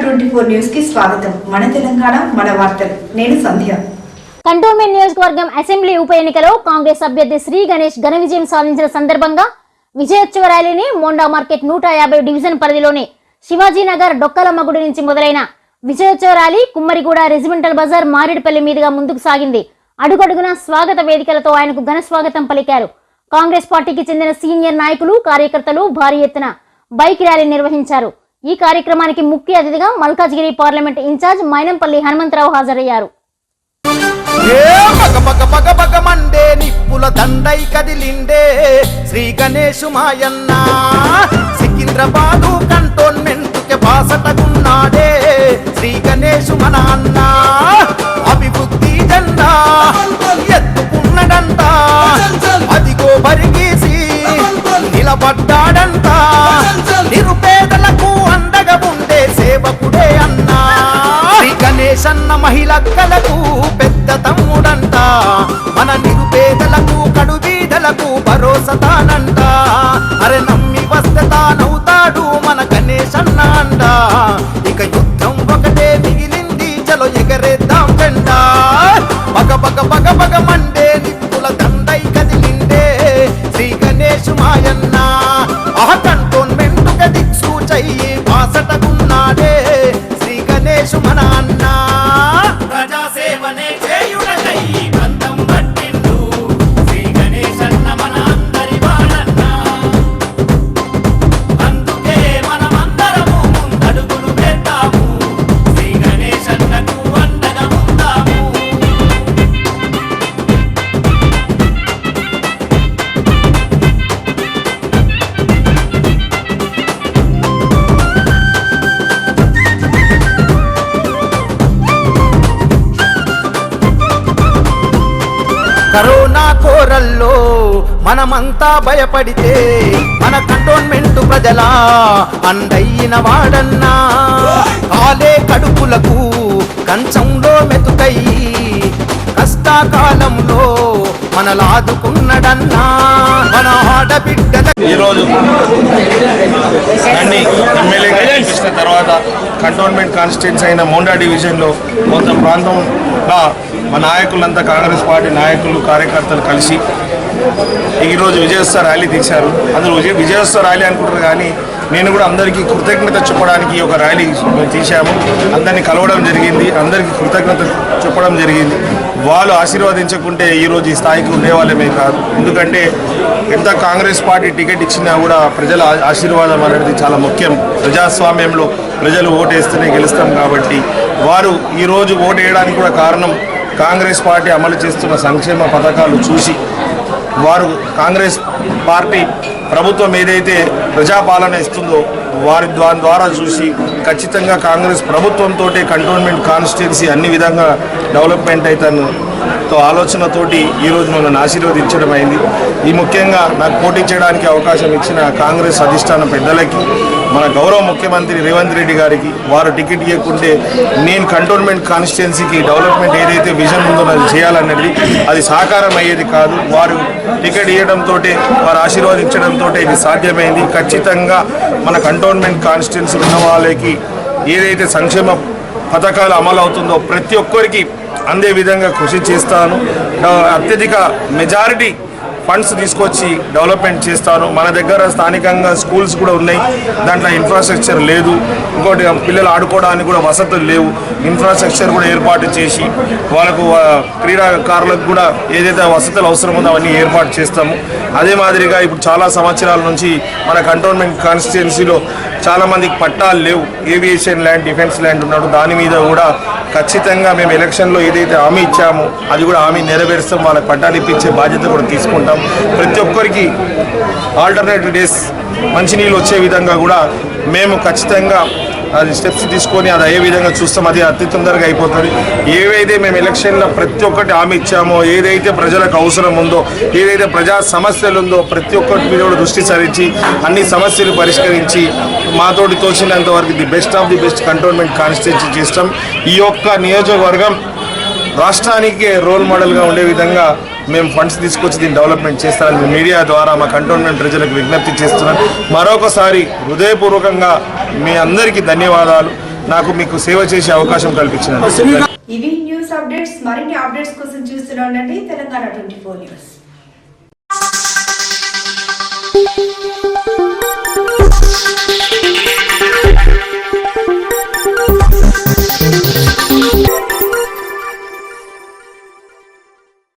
Twenty four న్యూస్కి స్వాగతం. మన తెలంగాణ మన వార్తలు. నేను సంధ్య. కంటోన్మెంట్ నియోజకవర్గం అసెంబ్లీ ఉప ఎన్నికలో కాంగ్రెస్ అభ్యర్థి శ్రీ గణేష్ ఘన విజయం సాధించిన సందర్భంగా విజయోత్సవ ర్యాలీని మోండా మార్కెట్ నూట యాభై డివిజన్ పరిధిలోని శివాజీనగర్ డొక్కలమ్మ గుడి నుంచి మొదలైన విజయోత్సవ ర్యాలీ కుమ్మరిగూడ రెజిమెంటల్ బజార్ మారేడుపల్లి మీదుగా ముందుకు సాగింది. అడుగడుగున స్వాగత వేదికలతో ఆయనకు ఘన స్వాగతం పలికారు. కాంగ్రెస్ పార్టీకి చెందిన సీనియర్ నాయకులు కార్యకర్తలు భారీ ఎత్తున బైక్ ర్యాలీ నిర్వహించారు. ఈ కార్యక్రమానికి ముఖ్య అతిథిగా మల్కాజ్గిరి పార్లమెంట్ ఇన్ఛార్జ్ మైనంపల్లి హనుమంతరావు హాజరయ్యారు. ఏ పగ మండే నిప్పుల దండై కదిలిండే శ్రీ గణేశు మాయన్న. సికింద్రాబాదు కంటోన్మెంట్కి బాసటగున్నాడే శ్రీ గణేశు మన అన్న సన్న మహిళక్కలకు పెద్ద తమ్ముడంట. మన నిరుపేదలకు కడుబీదలకు భరోసా తానంట. కరోనా కోరల్లో మనమంతా భయపడితే మన కంటోన్మెంట్ ప్రజల అండయిన వాడన్నా. కాలే కడుపులకు కంచంలో మెతుకై కష్టాకాలంలో మనలాదుకున్నడన్నా. మన ఆడబిడ్డల ఈరోజు ఎమ్మెల్యే ఎమ్మెల్యేగా గెలిపించిన తర్వాత కంటోన్మెంట్ కాన్స్టిట్యున్సీ అయిన మోండా డివిజన్లో మొత్తం ప్రాంతంలో మా నాయకులంతా కాంగ్రెస్ పార్టీ నాయకులు కార్యకర్తలు కలిసి ఈరోజు విజయోత్సవ ర్యాలీ తీశారు. అందరూ విజయ విజయోత్సవ ర్యాలీ అనుకుంటారు కానీ నేను కూడా అందరికీ కృతజ్ఞత చెప్పడానికి ఈ ఒక ర్యాలీ తీసాము తీశాము. అందరినీ కలవడం జరిగింది. అందరికీ కృతజ్ఞత చెప్పడం జరిగింది. వాళ్ళు ఆశీర్వదించకుంటే ఈరోజు ఈ స్థాయికి ఉండేవాళ్ళమే కాదు. ఎందుకంటే ఎంత కాంగ్రెస్ పార్టీ టికెట్ ఇచ్చినా కూడా ప్రజల ఆశీర్వాదం అనేది చాలా ముఖ్యం. ప్రజాస్వామ్యంలో ప్రజలు ఓటేస్తేనే గెలుస్తాం కాబట్టి వారు ఈరోజు ఓటేయడానికి వేయడానికి కూడా కారణం కాంగ్రెస్ పార్టీ అమలు చేస్తున్న సంక్షేమ పథకాలు చూసి వారు కాంగ్రెస్ పార్టీ ప్రభుత్వం ఏదైతే ప్రజాపాలన ఇస్తుందో వారి దాని ద్వారా చూసి ఖచ్చితంగా కాంగ్రెస్ ప్రభుత్వంతో కంటోన్మెంట్ కాన్స్టిట్యున్సీ అన్ని విధంగా డెవలప్మెంట్ అవుతాను తో ఆలోచనతోటి ఈరోజు నన్ను ఆశీర్వదించడం అయింది. ఈ ముఖ్యంగా నాకు పోటీ చేయడానికి అవకాశం ఇచ్చిన కాంగ్రెస్ అధిష్టాన పెద్దలకి మన గౌరవ ముఖ్యమంత్రి రేవంత్ రెడ్డి గారికి వారు టికెట్ ఇవ్వకుంటే నేను కంటోన్మెంట్ కాన్స్టిట్యున్సీకి డెవలప్మెంట్ ఏదైతే విజన్ ఉందో అది చేయాలన్నది అది సాకారం అయ్యేది కాదు. వారు టికెట్ ఇవ్వడంతో వారు ఆశీర్వదించడంతో ఇది సాధ్యమైంది. ఖచ్చితంగా మన కంటోన్మెంట్ కాన్స్టిట్యున్సీ ఉన్న వాళ్ళకి ఏదైతే సంక్షేమ పథకాలు అమలు అవుతుందో ప్రతి ఒక్కరికి అందే విధంగా కృషి చేస్తాను. అత్యధిక మెజారిటీ ఫండ్స్ తీసుకొచ్చి డెవలప్మెంట్ చేస్తారు. మన దగ్గర స్థానికంగా స్కూల్స్ కూడా ఉన్నాయి. దాంట్లో ఇన్ఫ్రాస్ట్రక్చర్ లేదు. ఇంకోటి పిల్లలు ఆడుకోవడానికి కూడా వసతులు లేవు. ఇన్ఫ్రాస్ట్రక్చర్ కూడా ఏర్పాటు చేసి వాళ్ళకు క్రీడాకారులకు కూడా ఏదైతే వసతులు అవసరం ఉందో అవన్నీ ఏర్పాటు చేస్తాము. అదే మాదిరిగా ఇప్పుడు చాలా సంవత్సరాల నుంచి మన కంటోన్మెంట్ కాన్స్టిట్యున్సీలో చాలామందికి పట్టాలు లేవు. ఏవియేషన్ ల్యాండ్ డిఫెన్స్ ల్యాండ్ ఉన్నాడు దాని మీద కూడా ఖచ్చితంగా మేము ఎలక్షన్లో ఏదైతే హామీ ఇచ్చామో అది కూడా హామీ నెరవేరుస్తాం. వాళ్ళకి పట్టాలు ఇప్పించే బాధ్యత కూడా తీసుకుంటాం. ప్రతి ఒక్కరికి ఆల్టర్నేటివ్ డేస్ మంచినీళ్ళు వచ్చే విధంగా కూడా మేము ఖచ్చితంగా అది స్టెప్స్ తీసుకొని అది అయ్యే విధంగా చూస్తాం. అది అతి తొందరగా అయిపోతుంది. ఏవైతే మేము ఎలక్షన్లో ప్రతి ఒక్కటి హామీ ఇచ్చామో ఏదైతే ప్రజలకు అవసరం ఉందో ఏదైతే ప్రజా సమస్యలు ఉందో ప్రతి ఒక్కటి మీద కూడా దృష్టి సారించి అన్ని సమస్యలు పరిష్కరించి మాతోటి తోచినంత వరకు the best of the best cantonment constituency చేస్తాం. ఈ యొక్క నియోజకవర్గం రాష్ట్రానికే రోల్ మోడల్గా ఉండే విధంగా మేము ఫండ్స్ తీసుకొచ్చి దీన్ని డెవలప్మెంట్ చేస్తానని మీడియా ద్వారా మా కంటోన్మెంట్ ప్రజలకు విజ్ఞప్తి చేస్తున్నాను మరొకసారి హృదయపూర్వకంగా మీ అందరికీ ధన్యవాదాలు. నాకు మీకు సేవ చేసే అవకాశం కల్పించినందుకు. ఇవి న్యూస్ అప్డేట్స్ మరిన్ని అప్డేట్స్ కోసం చూస్తూనే ఉండండి. Telangana twenty four news.